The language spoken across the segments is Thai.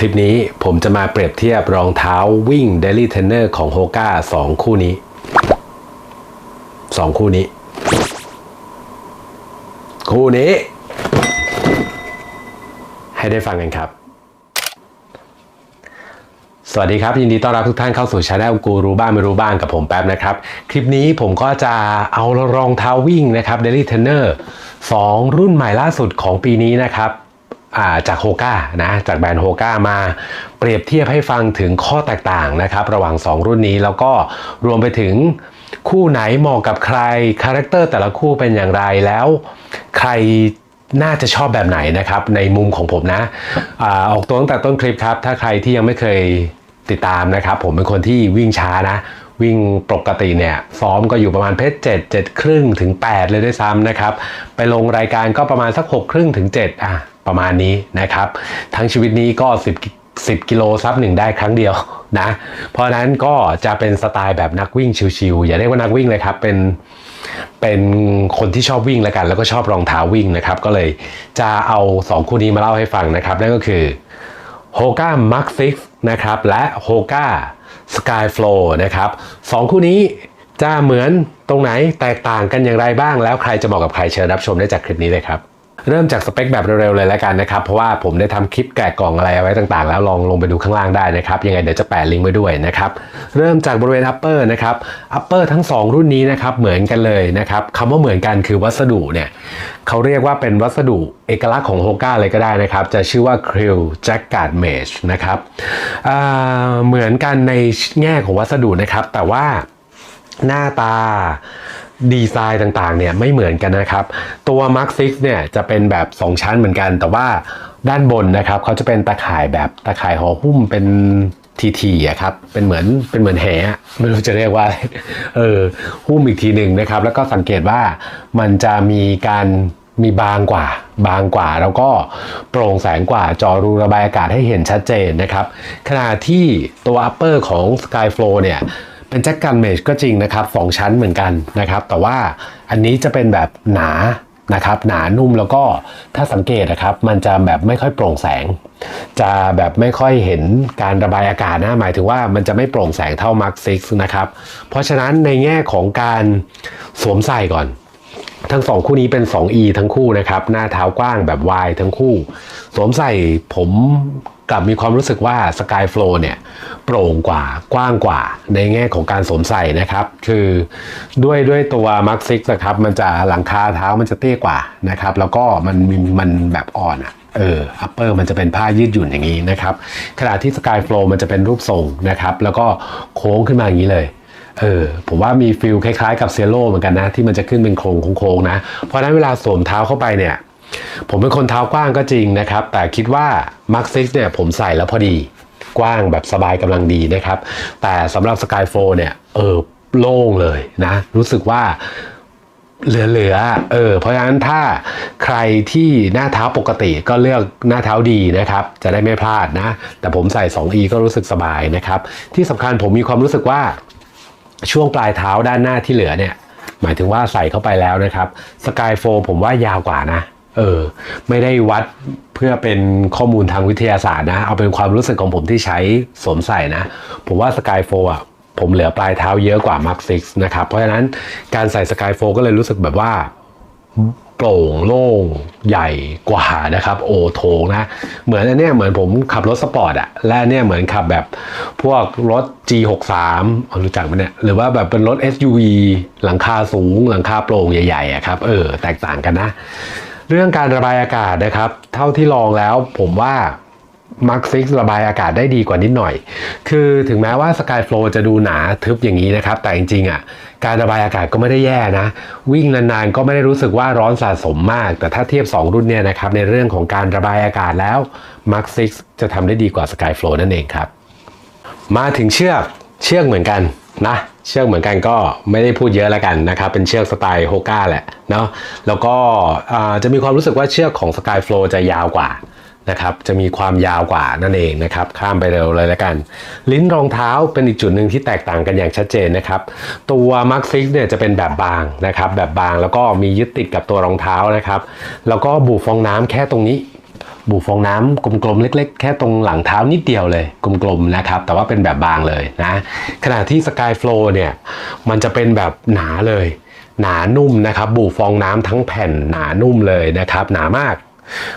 คลิปนี้ผมจะมาเปรียบเทียบรองเท้าวิ่ง Daily Trainer ของ Hoka 2คู่นี้ 2 คู่นี้ คู่นี้ ให้ได้ฟังกันครับสวัสดีครับ ยินดีต้อนรับทุกท่านเข้าสู่ช anel กูรู้บ้างไม่รู้บ้างกับผมแป๊บนะครับ คลิปนี้ผมก็จะเอารองเท้าวิ่งนะครับ Daily Trainer 2 รุ่นใหม่ล่าสุดของปีนี้นะครับ จากโฮก้านะจากแบรนด์โฮก้ามาเปรียบเทียบให้ฟังถึงข้อแตกต่างนะครับ ระหว่าง 2 รุ่นนี้แล้วก็รวมไปถึงคู่ไหนเหมาะกับใครคาแรคเตอร์แต่ละคู่เป็นอย่างไรแล้ว ใครน่าจะชอบแบบไหนนะครับ ในมุมของผมนะอออกตัวตั้งแต่ต้นคลิปครับ ถ้าใครที่ยังไม่เคยติดตามนะครับ ผมเป็นคนที่วิ่งช้านะ วิ่งปกติเนี่ยซ้อมก็อยู่ประมาณเพชรเจ็ดเจ็ดครึ่งถึง 8 เลยด้วยซ้ำนะครับ ไปลงรายการก็ประมาณสัก6ครึ่งถึง7อะ ประมาณนี้นะครับ ทั้งชีวิตนี้ก็ 10 10 กิโลซับหนึ่งได้ครั้งเดียวนะ เพราะนั้นก็จะเป็นสไตล์แบบนักวิ่งชิวๆอย่าเรียกว่านักวิ่งเลยครับ เป็นเป็นคนที่ชอบวิ่งแล้วกัน แล้วก็ชอบรองเท้าวิ่งนะครับ ก็เลยจะเอา 2 คู่นี้มาเล่าให้ฟังนะครับ นั่นก็คือ Hoka Max 6นะครับ และ Hoka Skyflow นะครับสองคู่นี้จะเหมือนตรงไหนแตกต่างกันอย่างไรบ้าง แล้วใครจะเหมาะกับใครเชิญรับชมได้จากคลิปนี้เลยครับ เริ่มจากสเปคแบบเร็วๆเลยแล้วกันนะครับ เพราะว่าผมได้ทำคลิปแกะกล่องอะไรเอาไว้ต่างๆ แล้วลองลงไปดูข้างล่างได้นะครับ ยังไงเดี๋ยวจะแปะลิงก์ไว้ด้วยนะครับ เริ่มจากบริเวณ upper นะครับ upper ทั้ง 2 รุ่นนี้นะครับเหมือนกันเลยนะครับคำว่าเหมือนกันคือวัสดุเนี่ยเขาเรียกว่าเป็นวัสดุเอกลักษณ์ของ Hoka เลยก็ได้นะครับ จะชื่อว่า Krill Jacquard Mesh นะครับเหมือนกันในแง่ของวัสดุนะครับ แต่ว่าหน้าตา ดีไซน์ต่างๆเนี่ยไม่เหมือนกันนะครับ ตัว Mark 6เนี่ยจะเป็นแบบ 2 ชั้นเหมือนกัน แต่ว่าด้านบนนะครับเขาจะเป็นตะข่ายแบบตะข่ายห่อหุ้มเป็นทีๆอะครับเป็นเหมือนเป็นเหมือนแหไม่รู้จะเรียกว่าเออหุ้มอีกทีหนึ่งนะครับ แล้วก็สังเกตว่ามันจะมีการมีบางกว่า บางกว่า แล้วก็โปร่งแสงกว่าจอรูระบายอากาศให้เห็นชัดเจนนะครับ ขณะที่ตัว upper ของ Skyflow เนี่ย เป็นแจ็คกันเมชก็จริงนะครับสองชั้นเหมือนกันนะครับ แต่ว่าอันนี้จะเป็นแบบหนานะครับหนานุ่มแล้วก็ถ้าสังเกตนะครับ มันจะแบบไม่ค่อยโปร่งแสง จะแบบไม่ค่อยเห็นการระบายอากาศนะหมายถึงว่ามันจะไม่โปร่งแสงเท่า Mark 6นะครับ เพราะฉะนั้นในแง่ของการสวมใส่ก่อน ทั้งสองคู่นี้เป็น 2E ทั้งคู่นะครับ หน้าเท้ากว้างแบบ Y ทั้งคู่ สวมใส่ผม กลับมีความรู้สึกว่า Sky Flow เนี่ยโปร่งกว่ากว้างกว่าในแง่ของการสวมใส่นะครับ คือด้วยด้วยตัว Mark 6นะครับ มันจะหลังคาเท้ามันจะเตี้ยกว่านะครับ แล้วก็มันมมันแบบอ่อนอะเออ upper มันจะเป็นผ้ายืดหยุ่นอย่างนี้นะครับขณะที่ Sky Flow มันจะเป็นรูปทรงนะครับ แล้วก็โค้งขึ้นมาอย่างนี้เลยเออผมว่ามีฟิลคล้ายๆกับเซโลเหมือนกันนะ ที่มันจะขึ้นเป็นโครงโค้งๆนะ เพราะนั้นเวลาสวมเท้าเข้าไปเนี่ย ผมเป็นคนเท้ากว้างก็จริงนะครับ แต่คิดว่า Mark 6เนี่ยผมใส่แล้วพอดีกว้างแบบสบายกำลังดีนะครับ แต่สำหรับ Sky 4เนี่ยเออโล่งเลยนะ รู้สึกว่าเหลือๆเออเพราะฉะนั้นถ้าใครที่หน้าเท้าปกติก็เลือกหน้าเท้าดีนะครับ จะได้ไม่พลาดนะ แต่ผมใส่ 2E ก็รู้สึกสบายนะครับ ที่สำคัญผมมีความรู้สึกว่าช่วงปลายเท้าด้านหน้าที่เหลือเนี่ย หมายถึงว่าใส่เข้าไปแล้วนะครับสกายโฟผมว่ายาวกว่านะ เออไม่ได้วัดเพื่อเป็นข้อมูลทางวิทยาศาสตร์นะ เอาเป็นความรู้สึกของผมที่ใช้สวมใส่นะ ผมว่าสกายโฟอะผมเหลือปลายเท้าเยอะกว่ามาร์คซิกนะครับ เพราะฉะนั้นการใส่สกายโฟก็เลยรู้สึกแบบว่าโปร่งโล่งใหญ่กว่านะครับ โอโถงนะ เหมือนอันเนี้ยเหมือนผมขับรถสปอร์ตอะและอันเนี่ยเหมือนขับแบบพวกรถ G63 เอารู้จักไหมเนี่ยหรือว่าแบบเป็นรถ SUV หลังคาสูง หลังคาโปร่งใหญ่ๆอะครับ เออ แตกต่างกันนะ เรื่องการระบายอากาศนะครับ เท่าที่ลองแล้วผมว่ามาร์คซิกระบายอากาศได้ดีกว่านิดหน่อย คือถึงแม้ว่า Sky Flow จะดูหนาทึบอย่างนี้นะครับ แต่จริงๆอะ การระบายอากาศก็ไม่ได้แย่นะ วิ่งนานๆก็ไม่ได้รู้สึกว่าร้อนสะสมมาก แต่ถ้าเทียบ 2 รุ่นเนี่ยนะครับ ในเรื่องของการระบายอากาศแล้ว Mark 6จะทำได้ดีกว่า Sky Flow นั่นเองครับ มาถึงเชือก เชือกเหมือนกันนะ เชือกเหมือนกันก็ไม่ได้พูดเยอะแล้วกันนะครับ เป็นเชือกสไตล์โฮก้าแหละเนาะแล้วก็จะมีความรู้สึกว่าเชือกของ Sky Flow จะยาวกว่านะครับจะมีความยาวกว่านั่นเองนะครับ ข้ามไปเร็วเลยแล้วกัน ลิ้นรองเท้าเป็นอีกจุดหนึ่งที่แตกต่างกันอย่างชัดเจนนะครับ ตัว Mark 6เนี่ยจะเป็นแบบบางนะครับ แบบบางแล้วก็มียึดติดกับตัวรองเท้านะครับ แล้วก็บุฟองน้ำแค่ตรงนี้ บูฟองน้ำกลมๆเล็ก ๆ แค่ตรงหลังเท้านิดเดียวเลยกลมๆนะครับ แต่ว่าเป็นแบบบางเลยนะขณะที่ Sky Flow เนี่ยมันจะเป็นแบบหนาเลย หนานุ่มนะครับบูฟองน้ำทั้งแผ่นหนานุ่มเลยนะครับ หนามาก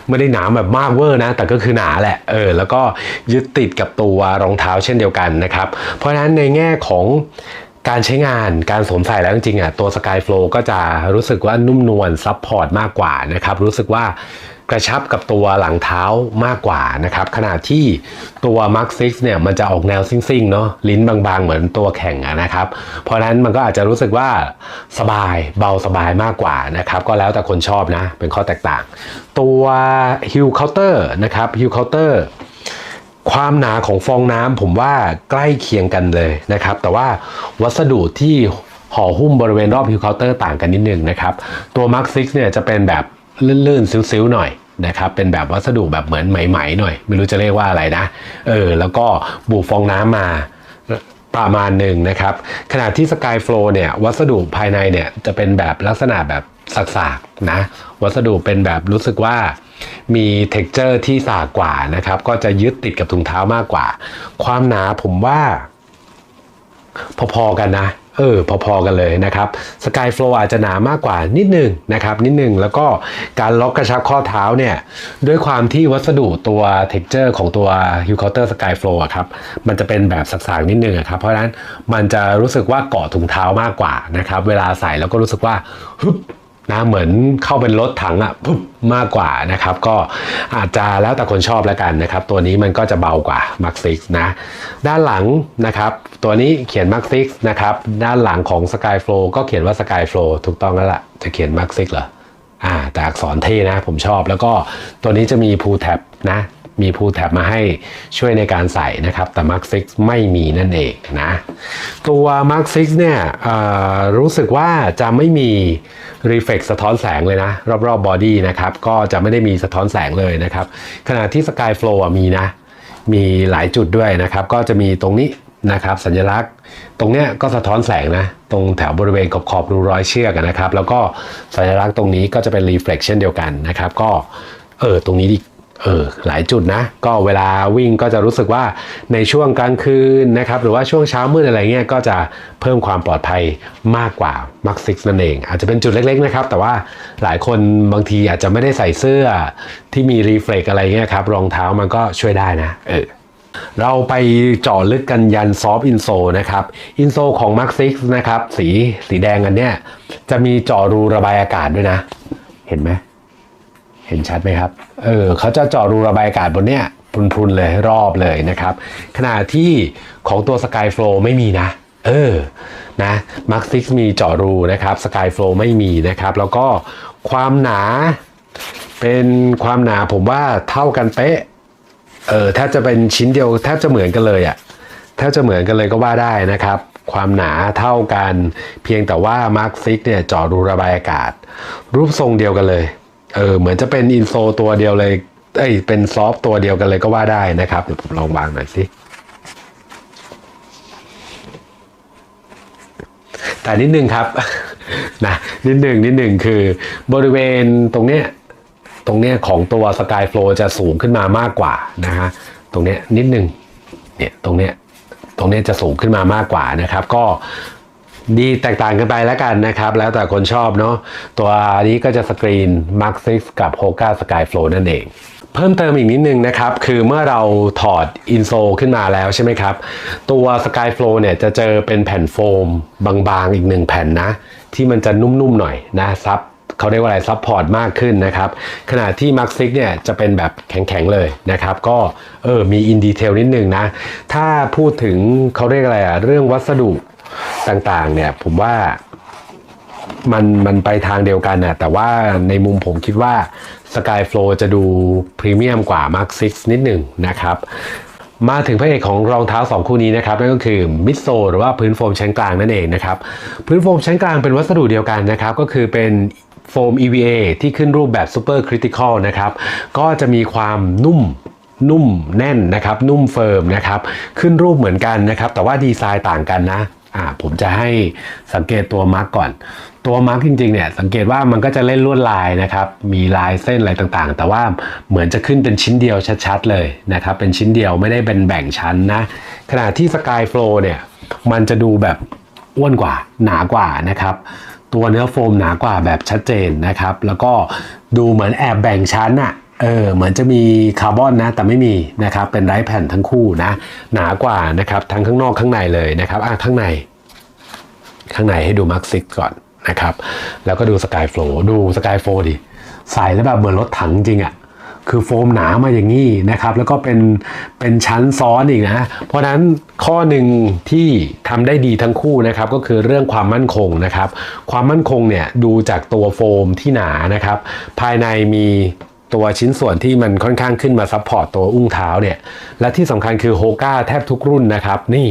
ไม่ได้หนาแบบมากเวอร์นะ แต่ก็คือหนาแหละ เออ แล้วก็ยึดติดกับตัวรองเท้าเช่นเดียวกันนะครับ เพราะฉะนั้นในแง่ของ การใช้งานการสวมใส่แล้วจริงๆอะตัว Sky Flow ก็จะรู้สึกว่านุ่มนวลซับพอร์ตมากกว่านะครับ รู้สึกว่ากระชับกับตัวหลังเท้ามากกว่านะครับ ขณะที่ตัว Mark 6เนี่ยมันจะออกแนวซิ่งๆเนาะลิ้นบางๆ เหมือนตัวแข่งะนะครับ เพราะฉะนั้นมันก็อาจจะรู้สึกว่าสบายเบาสบายมากกว่านะครับ ก็แล้วแต่คนชอบนะ เป็นข้อแตกต่าง ตัว Hill Counter นะครับ Hill Counter ความหนาของฟองน้ำผมว่าใกล้เคียงกันเลยนะครับ แต่ว่าวัสดุที่ห่อหุ้มบริเวณรอบฮิวเคาน์เตอร์ต่างกันนิดนึงนะครับ ตัว Mark 6เนี่ยจะเป็นแบบลื่นๆซิ้วๆหน่อยนะครับเป็นแบบวัสดุแบบเหมือนไหมๆหน่อย ไม่รู้จะเรียกว่าอะไรนะเออแล้วก็บุฟองน้ำมาประมาณหนึ่งนะครับ ขณะที่ Sky Flow เนี่ยวัสดุภายในเนี่ยจะเป็นแบบลักษณะแบบ สากๆนะวัสดุเป็นแบบรู้สึกว่ามี t e x t อร์ที่สากกว่านะครับ ก็จะยึดติดกับถุงเท้ามากกว่า ความหนาผมว่า พอๆกันนะ เออ พอๆกันเลยนะครับ Sky Flow อาจจะหนามากกว่านิดหนึ่งนะครับ นิดหนึ่งแล้วก็การล็อกกระชับข้อเท้าเนี่ย ด้วยความที่วัสดุตัว texture ของตัว h i l c o u t e r Sky Flow อะครับ มันจะเป็นแบบสักๆนิดหนึงครับ เพราะฉะนั้นมันจะรู้สึกว่าเกาะถุงเท้ามากกว่านะครับ เวลาใส่แล้วก็รู้สึกว่าฮึบ นะเหมือนเข้าเป็นรถถังอะปุ๊บมากกว่านะครับ ก็อาจจะแล้วแต่คนชอบแล้วกันนะครับ ตัวนี้มันก็จะเบากว่า Max 6นะ ด้านหลังนะครับ ตัวนี้เขียน Max 6นะครับ ด้านหลังของ Sky Flow ก็เขียนว่า Sky Flow ถูกต้องแล้วล่ะ จะเขียน Max 6เหรออ่าแต่อักษรเท่นะผมชอบแล้วก็ตัวนี้จะมี Pull Tab นะ มี Pull Tab มาให้ช่วยในการใส่นะครับ แต่ Mark 6 ไม่มีนั่นเองนะตัว Mark 6เนี่ยรู้สึกว่าจะไม่มี Reflect สะท้อนแสงเลยนะ รอบๆบอดี้นะครับก็จะไม่ได้มีสะท้อนแสงเลยนะครับ ขณะที่ Skyflow มีนะ มีหลายจุดด้วยนะครับ ก็จะมีตรงนี้นะครับสัญลักษณ์ตรงเนี้ยก็สะท้อนแสงนะ ตรงแถวบริเวณขอบขอบรูร้อยเชือกนะครับ แล้วก็สัญลักษณ์ตรงนี้ก็จะเป็น reflect เช่นเดียวกันนะครับ ก็เออตรงนี้ดิ เออหลายจุดนะ ก็เวลาวิ่งก็จะรู้สึกว่าในช่วงกลางคืนนะครับ หรือว่าช่วงเช้ามืดอะไรเงี้ยก็จะเพิ่มความปลอดภัยมากกว่า Max 6นั่นเอง อาจจะเป็นจุดเล็กๆนะครับ แต่ว่าหลายคนบางทีอาจจะไม่ได้ใส่เสื้อที่มี reflect อะไรเงี้ยครับรองเท้ามันก็ช่วยได้นะเออเราไปเจาะลึกกันยันซอฟต์อินโซนะครับอินโซของ Max 6นะครับ สีสีแดงอันเนี้ยจะมีเจาะรูระบายอากาศด้วยนะ เห็นไหม เห็นชัดไหมครับ เออเขาจะเจาะรูระบายอากาศบนเนี้ยพรุนๆเลยรอบเลยนะครับ ขณะที่ของตัว Sky Flow ไม่มีนะ เออ นะ Max 6มีเจาะรูนะครับ Sky Flow ไม่มีนะครับ แล้วก็ความหนาเป็นความหนาผมว่าเท่ากันเป๊ะ เออแทบจะเป็นชิ้นเดียวแทบจะเหมือนกันเลยอะ่ะแทบจะเหมือนกันเลยก็ว่าได้นะครับ ความหนาเท่ากัน เพียงแต่ว่า Mark 6เนี่ยเจาะรูระบายอากาศ รูปทรงเดียวกันเลย เออเหมือนจะเป็นอินโซตัวเดียวเลยเอ้ยเป็นซอฟต์ตัวเดียวกันเลยก็ว่าได้นะครับเดี๋ยวผมลองวางหน่อยสิแต่นิดนึงครับนะนิดหนึ่งนิดหนึ่งคือบริเวณตรงเนี้ยตรงเนี้ยของตัว Sky Flow จะสูงขึ้นมามากกว่านะฮะตรงเนี้ยนิดนึงเนี่ยตรงเนี้ยตรงเนี้ยจะสูงขึ้นมามากกว่านะครับ ก็ ดีแตกต่างกันไปแล้วกันนะครับ แล้วแต่คนชอบเนาะตัวนี้ก็จะสกรีน Mark 6กับ Hoka Sky Flow นั่นเอง เพิ่มเติมอีกนิดนึงนะครับ คือเมื่อเราถอดอินโซขึ้นมาแล้วใช่ไหมครับ ตัว Sky Flow เนี่ยจะเจอเป็นแผ่นโฟม บางๆ อีกหนึ่งแผ่นนะ ที่มันจะนุ่มๆหน่อยนะซับเขาเรียกว่าอะไรซัพพอร์ตมากขึ้นนะครับ ขณะที่ Max 6เนี่ยจะเป็นแบบแข็งๆเลยนะครับ ก็เออมีอินดีเทลนิดนึงนะ ถ้าพูดถึงเขาเรียกอะไรอะเรื่องวัสดุ ต่างๆ เนี่ย ผมว่ามันมันไปทางเดียวกันนะแต่ว่าในมุมผมคิดว่า Sky Flow จะดูพรีเมียมกว่า Mark 6 นิดหนึ่งนะครับ มาถึงพระเอกของรองเท้า 2 คู่นี้นะครับ นั่นก็คือมิดโซหรือว่าพื้นโฟมชั้นกลางนั่นเองนะครับ พื้นโฟมชั้นกลางเป็นวัสดุเดียวกันนะครับ ก็คือเป็นโฟม EVA ที่ขึ้นรูปแบบ Super Critical นะครับ ก็จะมีความนุ่มนุ่มแน่นนะครับ นุ่มเฟิร์มนะครับ ขึ้นรูปเหมือนกันนะครับ แต่ว่าดีไซน์ต่างกันนะ อ่าผมจะให้สังเกตตัวมาร์กก่อน ตัวมาร์กจริงๆเนี่ยสังเกตว่ามันก็จะเล่นลวดลายนะครับ มีลายเส้นอะไรต่างๆ แต่ว่าเหมือนจะขึ้นเป็นชิ้นเดียวชัดๆเลยนะครับ เป็นชิ้นเดียวไม่ได้เป็นแบ่งชั้นนะขณะที่ Sky Flow เนี่ยมันจะดูแบบอ้วนกว่าหนากว่านะครับ ตัวเนื้อโฟมหนากว่าแบบชัดเจนนะครับ แล้วก็ดูเหมือนแอบแบ่งชั้นอะ เออเหมือนจะมีคาร์บอนนะ แต่ไม่มีนะครับ เป็นไร้แผ่นทั้งคู่นะ หนากว่านะครับทั้งข้างนอกข้างในเลยนะครับอะข้างใน ข้างในให้ดูมาร์คซิกก่อนนะครับ แล้วก็ดูสกายโฟลดูสกายโฟดิใส่แล้วแบบเหมือนรถถังจริงอะ่ะคือโฟมหนามาอย่างนี้นะครับ แล้วก็เป็นเป็นชั้นซ้อนอีกนะ เพราะนั้นข้อหนึ่งที่ทำได้ดีทั้งคู่นะครับ ก็คือเรื่องความมั่นคงนะครับ ความมั่นคงเนี่ยดูจากตัวโฟมที่หนานะครับ ภายในมี ตัวชิ้นส่วนที่มันค่อนข้างขึ้นมาซัพพอร์ตตัวอุ้งเท้าเนี่ย และที่สำคัญคือโฮก้าแทบทุกรุ่นนะครับ นี่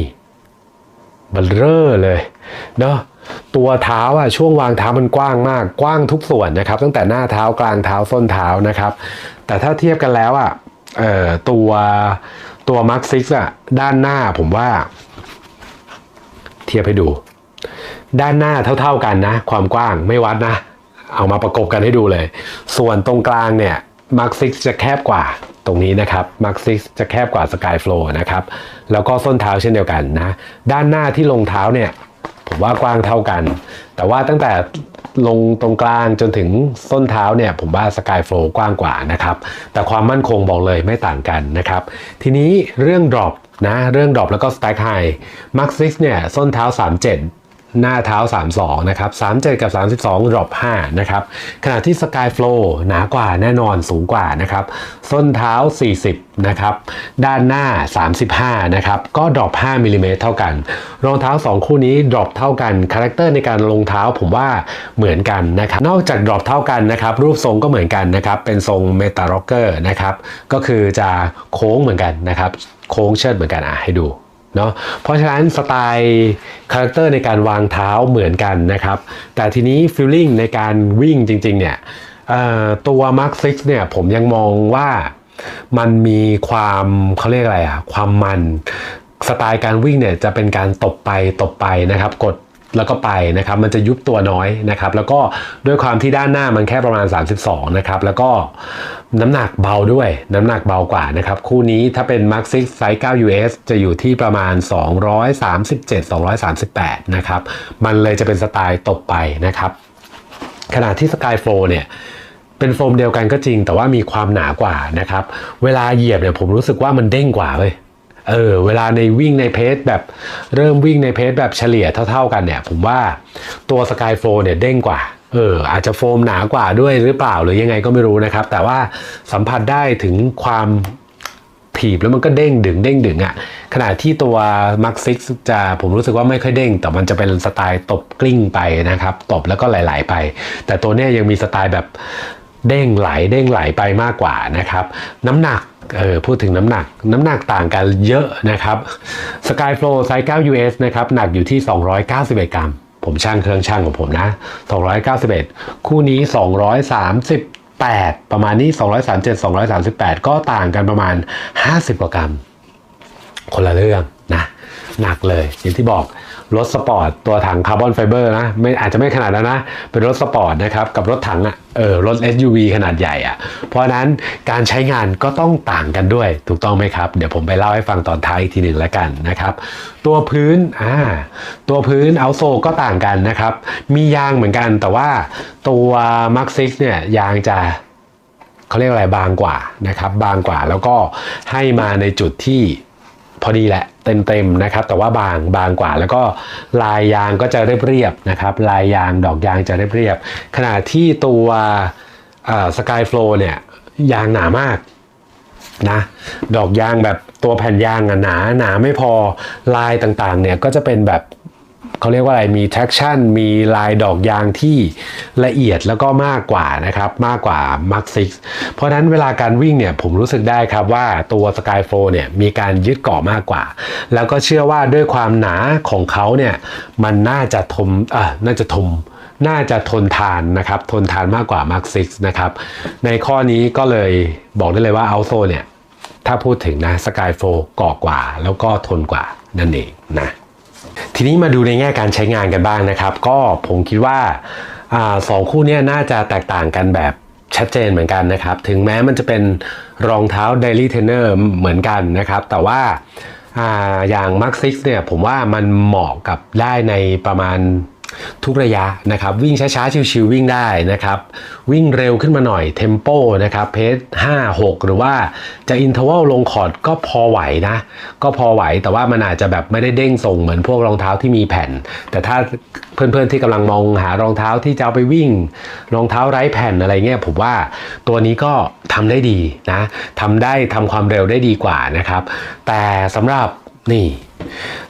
เบลเลอร์เลยเนาะตัวเท้าอะช่วงวางเท้ามันกว้างมากกว้างทุกส่วนนะครับ ตั้งแต่หน้าเท้ากลางเท้าส้นเท้านะครับ แต่ถ้าเทียบกันแล้วอะเอ่อตัวตัวมาร์คซิกอะด้านหน้าผมว่า เทียบให้ดู ด้านหน้าเท่าๆกันนะ ความกว้างไม่วัดนะ เอามาประกบกันให้ดูเลย ส่วนตรงกลางเนี่ย มาร์คซิกจะแคบกว่าตรงนี้นะครับมาร์คซิกจะแคบกว่าสกายโฟลนะครับ แล้วก็ส้นเท้าเช่นเดียวกันนะ ด้านหน้าที่ลงเท้าเนี่ย ผมว่ากว้างเท่ากัน แต่ว่าตั้งแต่ลงตรงกลางจนถึงส้นเท้าเนี่ย ผมว่าสกายโฟลกว้างกว่านะครับ แต่ความมั่นคงบอกเลยไม่ต่างกันนะครับ ทีนี้เรื่องดรอปนะ เรื่องดรอปแล้วก็สแต็กไฮมาร์คซิกเนี่ย ส้นเท้า 37 หน้าเท้า 32 นะครับ 37 กับ 32 ดรอป 5 นะครับ ขณะที่ Sky Flow หนากว่าแน่นอนสูงกว่านะครับ ส้นเท้า 40 นะครับ ด้านหน้า 35 นะครับ ก็ดรอป 5มิลลิเมตรเท่ากัน รองเท้า 2 คู่นี้ดรอปเท่ากัน คาแรคเตอร์ในการลงเท้าผมว่าเหมือนกันนะครับ นอกจากดรอปเท่ากันนะครับ รูปทรงก็เหมือนกันนะครับ เป็นทรงเมตาล็อกเกอร์นะครับ ก็คือจะโค้งเหมือนกันนะครับ โค้งเชิดเหมือนกันอะให้ดู เนาะเพราะฉะนั้นสไตล์คาแรคเตอร์ในการวางเท้าเหมือนกันนะครับ แต่ทีนี้ฟิลลิ่งในการวิ่งจริง ๆ เนี่ยเอ่อตัว Mark 6เนี่ยผมยังมองว่ามันมีความเขาเรียกอะไรอะความมันสไตล์การวิ่งเนี่ยจะเป็นการตบไปตบไปนะครับ กด แล้วก็ไปนะครับ มันจะยุบตัวน้อยนะครับ แล้วก็ด้วยความที่ด้านหน้ามันแค่ประมาณ 32 นะครับ แล้วก็น้ำหนักเบาด้วย น้ำหนักเบากว่านะครับ คู่นี้ถ้าเป็น Mark 6ไซส์9 US จะอยู่ที่ประมาณ 237 238 นะครับ มันเลยจะเป็นสไตล์ตบไปนะครับ ขณะที่ Sky Flow เนี่ยเป็นโฟมเดียวกันก็จริง แต่ว่ามีความหนากว่านะครับ เวลาเหยียบเนี่ยผมรู้สึกว่ามันเด้งกว่าเลย เออเวลาในวิ่งในเพจแบบเริ่มวิ่งในเพจแบบเฉลี่ยเท่า ๆ กันเนี่ย ผมว่าตัว Sky Flow เนี่ยเด้งกว่าเอออาจจะโฟมหนากว่าด้วยหรือเปล่าหรือยังไงก็ไม่รู้นะครับ แต่ว่าสัมผัสได้ถึงความถีบแล้วมันก็เด้งดึงเด้งดึงอะ่ะขณะที่ตัว Mark 6จะผมรู้สึกว่าไม่ค่อยเด้ง แต่มันจะเป็นสไตล์ตบกลิ้งไปนะครับ ตบแล้วก็ไหลๆไป แต่ตัวเนี้ยยังมีสไตล์แบบเด้งไหลเด้งไหลไปมากกว่านะครับ น้ำหนัก เออพูดถึงน้ำหนักน้ำหนักต่างกันเยอะนะครับ Skyflow ไซส์9 US นะครับ หนักอยู่ที่ 291 กรัม ผมช่างเครื่องช่างของผมนะ 291 คู่นี้ 238 ประมาณนี้ 237 238 ก็ต่างกันประมาณ 50 กว่ากรัม คนละเรื่องนะ หนักเลยอย่างที่บอก รถสปอร์ตตัวถังคาร์บอนไฟเบอร์นะไม่อาจจะไม่ขนาดนั้นนะ เป็นรถสปอร์ตนะครับ กับรถถังอะ่ะเออรถ SUV ขนาดใหญ่อะ่ะ เพราะนั้นการใช้งานก็ต้องต่างกันด้วย ถูกต้องไหมครับ เดี๋ยวผมไปเล่าให้ฟังตอนท้ายอีกทีหนึ่งแล้วกันนะครับ ตัวพื้นอ่าตัวพื้นเอาโซก็ต่างกันนะครับ มียางเหมือนกันแต่ว่าตัว Mark 6เนี่ยยางจะเขาเรียกอะไรบางกว่านะครับ บางกว่าแล้วก็ให้มาในจุดที่ พอดีแหละเต็มๆนะครับ แต่ว่าบางบางกว่า แล้วก็ลายยางก็จะเรียบๆนะครับ ลายยางดอกยางจะเรียบๆขณะที่ตัวสกายโฟลเนี่ยยางหนามากนะดอกยางแบบตัวแผ่นยางอะหนาหนาไม่พอลายต่างๆเนี่ยก็จะเป็นแบบ เขาเรียกว่าอะไรมี traction มีลายดอกยางที่ละเอียดแล้วก็มากกว่านะครับมากกว่า Mark 6 เพราะฉะนั้นเวลาการวิ่งเนี่ยผมรู้สึกได้ครับว่าตัว Skyflow เนี่ยมีการยึดเกาะมากกว่า แล้วก็เชื่อว่าด้วยความหนาของเขาเนี่ยมันน่าจะทมอะน่าจะทมน่าจะทนทานนะครับ ทนทานมากกว่า Mark 6 นะครับ ในข้อนี้ก็เลยบอกได้เลยว่า a u t o เนี่ย ถ้าพูดถึงนะ Skyflow เกาะกว่า แล้วก็ทนกว่านั่นเองนะ ทีนี้มาดูในแง่การใช้งานกันบ้างนะครับ ก็ผมคิดว่าอสองคู่นี้น่าจะแตกต่างกันแบบชัดเจนเหมือนกันนะครับ ถึงแม้มันจะเป็นรองเท้า Daily Trainer เหมือนกันนะครับ แต่ว่าอาอย่าง Mark 6เนี่ยผมว่ามันเหมาะกับได้ในประมาณ ทุกระยะนะครับวิ่งช้าๆ ชิวๆวิ่งได้นะครับ วิ่งเร็วขึ้นมาหน่อยเทมโปนะครับเพจ5 6 หรือว่าจะอินเทอร์วัลลงคอร์ดก็พอไหวนะ ก็พอไหวแต่ว่ามันอาจจะแบบไม่ได้เด้งส่งเหมือนพวกรองเท้าที่มีแผ่น แต่ถ้าเพื่อนๆที่กำลังมองหารองเท้าที่จะเอาไปวิ่ง รองเท้าไร้แผ่นอะไรเงี้ยผมว่าตัวนี้ก็ทำได้ดีนะทำได้ทำความเร็วได้ดีกว่านะครับ แต่สำหรับนี่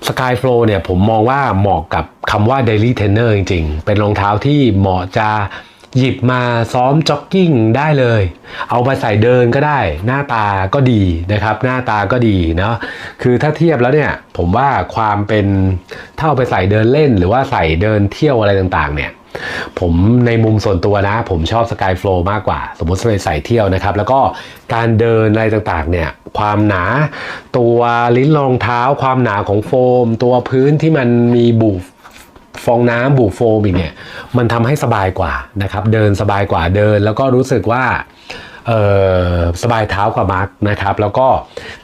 Skyflow เนี่ยผมมองว่าเหมาะกับคำว่า Daily Trainer จริงๆ เป็นรองเท้าที่เหมาะจะหยิบมาซ้อมจ็อกกิ้งได้เลย เอาไปใส่เดินก็ได้ หน้าตาก็ดีนะครับ หน้าตาก็ดีเนาะ คือถ้าเทียบแล้วเนี่ย ผมว่าความเป็นถ้าเอาไปใส่เดินเล่น หรือว่าใส่เดินเที่ยวอะไรต่างๆ เนี่ย ผมในมุมส่วนตัวนะ ผมชอบ Sky Flow มากกว่า สมมติใส่เที่ยวนะครับ แล้วก็การเดินอะไรต่างๆ เนี่ย ความหนา ตัวลิ้นรองเท้า ความหนาของโฟม ตัวพื้นที่มันมีบุฟองน้ำบุโฟมอีกเนี่ยมันทำให้สบายกว่านะครับ เดินสบายกว่าเดิน แล้วก็รู้สึกว่าสบายเท้ากว่ามาร์กนะครับ แล้วก็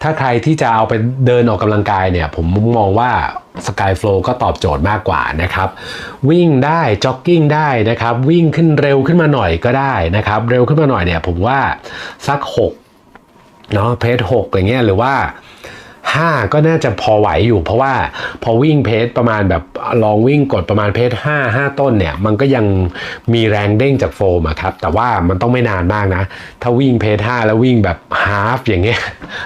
ถ้าใครที่จะเอาไปเดินออกกำลังกายเนี่ย ผมมองว่า Sky Flow ก็ตอบโจทย์มากกว่านะครับ วิ่งได้จ็อกกิ้งได้นะครับ วิ่งขึ้นเร็วขึ้นมาหน่อยก็ได้นะครับ เร็วขึ้นมาหน่อยเนี่ย ผมว่าสัก 6 เนาะเพจหกอย่างเงี้ยหรือว่า 5 ก็น่าจะพอไหวอยู่ เพราะว่าพอวิ่งเพจประมาณแบบลองวิ่งกดประมาณเพจ5 5 ต้นเนี่ย มันก็ยังมีแรงเด้งจากโฟมอะครับ แต่ว่ามันต้องไม่นานมากนะ ถ้าวิ่งเพจ5แล้ววิ่งแบบฮาฟอย่างเงี้ย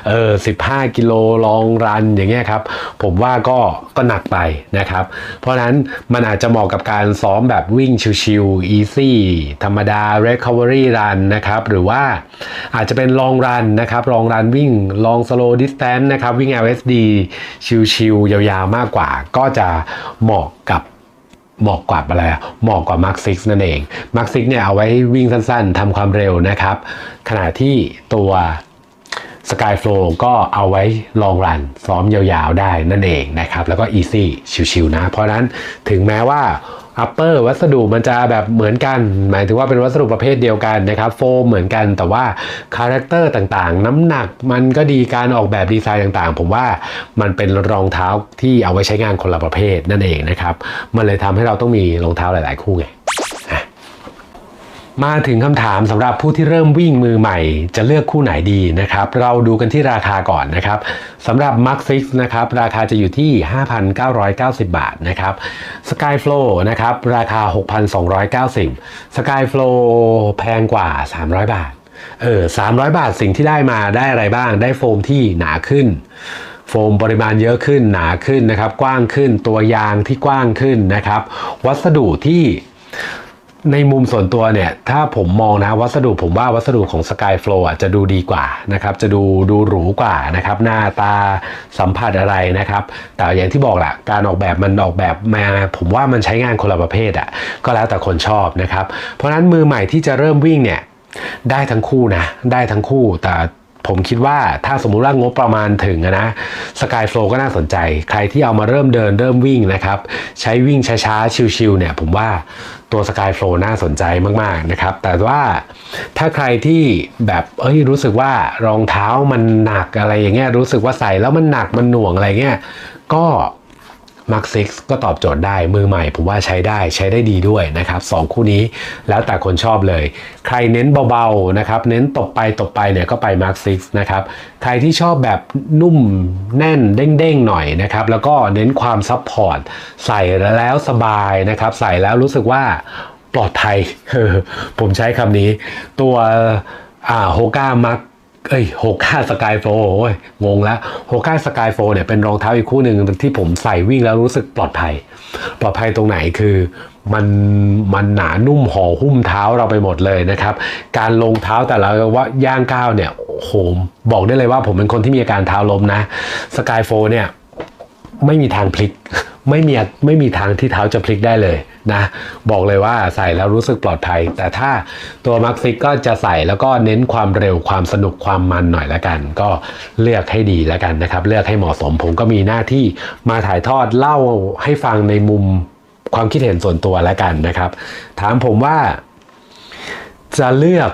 เออ15 กิโลลองรันอย่างเงี้ยครับผมว่าก็ก็หนักไปนะครับ เพราะนั้นมันอาจจะเหมาะกับการซ้อมแบบวิ่งชิวๆ easy ธรรมดา recovery run นะครับ หรือว่าอาจจะเป็น long run นะครับ long run วิ่ง long slow distance นะครับวิ่ง LSD ชิวๆยาวๆมากกว่า ก็จะเหมาะกับเหมาะกว่าอะไรอะเหมาะกว่า Mark 6นั่นเอง Mark 6เนี่ยเอาไว้วิ่งสั้นๆทำความเร็วนะครับ ขณะที่ตัว Sky Flow ก็เอาไว้ลองรันซ้อมยาวๆได้นั่นเองนะครับ แล้วก็ easy ชิวๆนะ เพราะนั้นถึงแม้ว่า upper วัสดุมันจะแบบเหมือนกัน หมายถึงว่าเป็นวัสดุประเภทเดียวกันนะครับโฟมเหมือนกันแต่ว่าคาแรคเตอร์ต่างๆ น้ำหนักมันก็ดีการออกแบบดีไซน์ต่างๆ ผมว่ามันเป็นรองเท้าที่เอาไว้ใช้งานคนละประเภทนั่นเองนะครับ มันเลยทำให้เราต้องมีรองเท้าหลาย ๆ คู่ไง มาถึงคำถามสำหรับผู้ที่เริ่มวิ่งมือใหม่ จะเลือกคู่ไหนดีนะครับ เราดูกันที่ราคาก่อนนะครับสำหรับ Max 6นะครับ ราคาจะอยู่ที่ 5,990 บาทนะครับ Sky Flow นะครับ ราคา 6,290 Sky Flow แพงกว่า 300 บาท เออ 300 บาทสิ่งที่ได้มาได้อะไรบ้าง ได้โฟมที่หนาขึ้นโฟมปริมาณเยอะขึ้นหนาขึ้นนะครับ กว้างขึ้นตัวยางที่กว้างขึ้นนะครับ วัสดุที่ ในมุมส่วนตัวเนี่ย ถ้าผมมองนะวัสดุผมว่าวัสดุของ Sky Flow อะจะดูดีกว่านะครับ จะดูดูหรูกว่านะครับ หน้าตาสัมผัสอะไรนะครับ แต่อย่างที่บอกแหละการออกแบบมันออกแบบมาผมว่ามันใช้งานคนละประเภทอะก็แล้วแต่คนชอบนะครับ เพราะฉะนั้นมือใหม่ที่จะเริ่มวิ่งเนี่ยได้ทั้งคู่นะ ได้ทั้งคู่แต่ ผมคิดว่าถ้าสมมุติว่างบประมาณถึงนะสกายโฟลก็น่าสนใจ ใครที่เอามาเริ่มเดินเริ่มวิ่งนะครับ ใช้วิ่งช้าๆ ชิวๆเนี่ยผมว่าตัวสกายโฟลน่าสนใจมากๆนะครับ แต่ว่าถ้าใครที่แบบเอ้ยรู้สึกว่ารองเท้ามันหนักอะไรอย่างเงี้ยรู้สึกว่าใส่แล้วมันหนักมันหน่วงอะไรเงี้ยก็ Mark 6ก็ตอบโจทย์ได้มือใหม่ผมว่าใช้ได้ใช้ได้ดีด้วยนะครับสองคู่นี้แล้วแต่คนชอบเลย ใครเน้นเบาๆนะครับเน้นตบไปตบไปเนี่ยก็ไป Mark 6นะครับใครที่ชอบแบบนุ่มแน่นเด้งๆหน่อยนะครับแล้วก็เน้นความซับพอร์ตใส่แล้วสบายนะครับใส่แล้วรู้สึกว่าปลอดภัยผมใช้คำนี้ตัวอ่าโฮก้ามัก เอ้ยโฮก้าสกายโฟโอ้ยงงแล้วโฮก้าสกายโฟเนี่ยเป็นรองเท้าอีกคู่หนึ่งที่ผมใส่วิ่งแล้วรู้สึกปลอดภัย ปลอดภัยตรงไหนคือมันมันหนานุ่มห่อหุ้มเท้าเราไปหมดเลยนะครับ การลงเท้าแต่ละว่าย่างก้าวเนี่ยโอ้โหบอกได้เลยว่าผมเป็นคนที่มีอาการเท้าล้มนะสกายโฟเนี่ยไม่มีทางพลิก ไม่มีไม่มีทางที่เท้าจะพลิกได้เลยนะบอกเลยว่าใส่แล้วรู้สึกปลอดภัย แต่ถ้าตัวมักฟิกก็จะใส่แล้วก็เน้นความเร็วความสนุกความมันหน่อยละกัน ก็เลือกให้ดีละกันนะครับ เลือกให้เหมาะสมผมก็มีหน้าที่มาถ่ายทอดเล่าให้ฟังในมุมความคิดเห็นส่วนตัวละกันนะครับ ถามผมว่าจะเลือก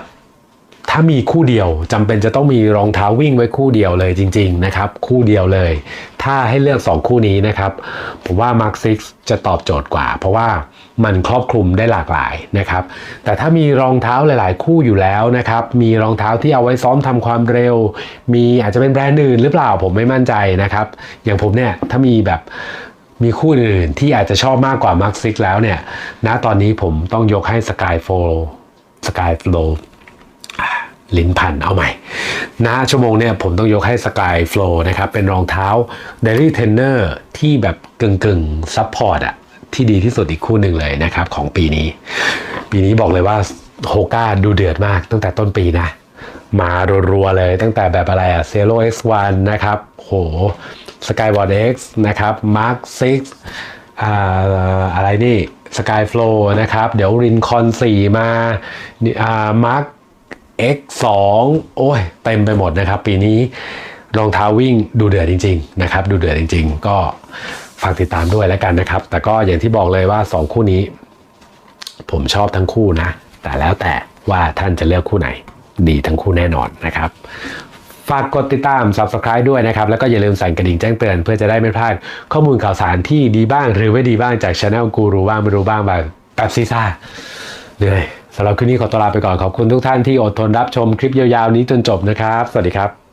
ถ้ามีคู่เดียวจำเป็นจะต้องมีรองเท้าวิ่งไว้คู่เดียวเลยจริง ๆ นะครับ คู่เดียวเลย ถ้าให้เลือก 2 คู่นี้นะครับ ผมว่า Mark 6 จะตอบโจทย์กว่า เพราะว่ามันครอบคลุมได้หลากหลายนะครับ แต่ถ้ามีรองเท้าหลาย ๆ คู่อยู่แล้วนะครับ มีรองเท้าที่เอาไว้ซ้อมทำความเร็ว มีอาจจะเป็นแบรนด์อื่นหรือเปล่าผมไม่มั่นใจนะครับ อย่างผมเนี่ยถ้ามีแบบมีคู่อื่นที่อาจจะชอบมากกว่า Mark 6 แล้วเนี่ยณตอนนี้ผมต้องยกให้ Skyflow Skyflow ลิ้นพันเอาใหม่ณชั่วโมงเนี่ยผมต้องยกให้ Skyflow นะครับ เป็นรองเท้า Daily Trainer ที่แบบกึ่งกึ่งซัพพอร์ตอะที่ดีที่สุดอีกคู่หนึ่งเลยนะครับ ของปีนี้ ปีนี้บอกเลยว่าโฮก้าดูเดือดมากตั้งแต่ต้นปีนะ มารัวๆเลยตั้งแต่แบบอะไรอะ Zero X1 นะครับ โห Skyward X นะครับ Mark 6อ่าอะไรนี่ Skyflow นะครับ เดี๋ยว Rincon 4มาอ่า Mark X2 โอ้ยเต็มไปหมดนะครับ ปีนี้รองเท้าวิ่งดูเดือดจริง ๆ นะครับ ดูเดือดจริง ๆ ก็ฝากติดตามด้วยแล้วกันนะครับ แต่ก็อย่างที่บอกเลยว่า 2 คู่นี้ ผมชอบทั้งคู่นะ แต่แล้วแต่ว่าท่านจะเลือกคู่ไหน ดีทั้งคู่แน่นอนนะครับ ฝากกดติดตาม Subscribe ด้วยนะครับ แล้วก็อย่าลืมสั่นกระดิ่งแจ้งเตือนเพื่อจะได้ไม่พลาดข้อมูลข่าวสารที่ดีบ้าง หรือไม่ดีบ้างจากช anel กูรู้บ้างไม่รู้บ้างแบบแบบซีซ่าเหนื่อย สำหรับคืนนี้ขอตัวลาไปก่อนขอบคุณทุกท่านที่อดทนรับชมคลิปยาวๆนี้จนจบนะครับ สวัสดีครับ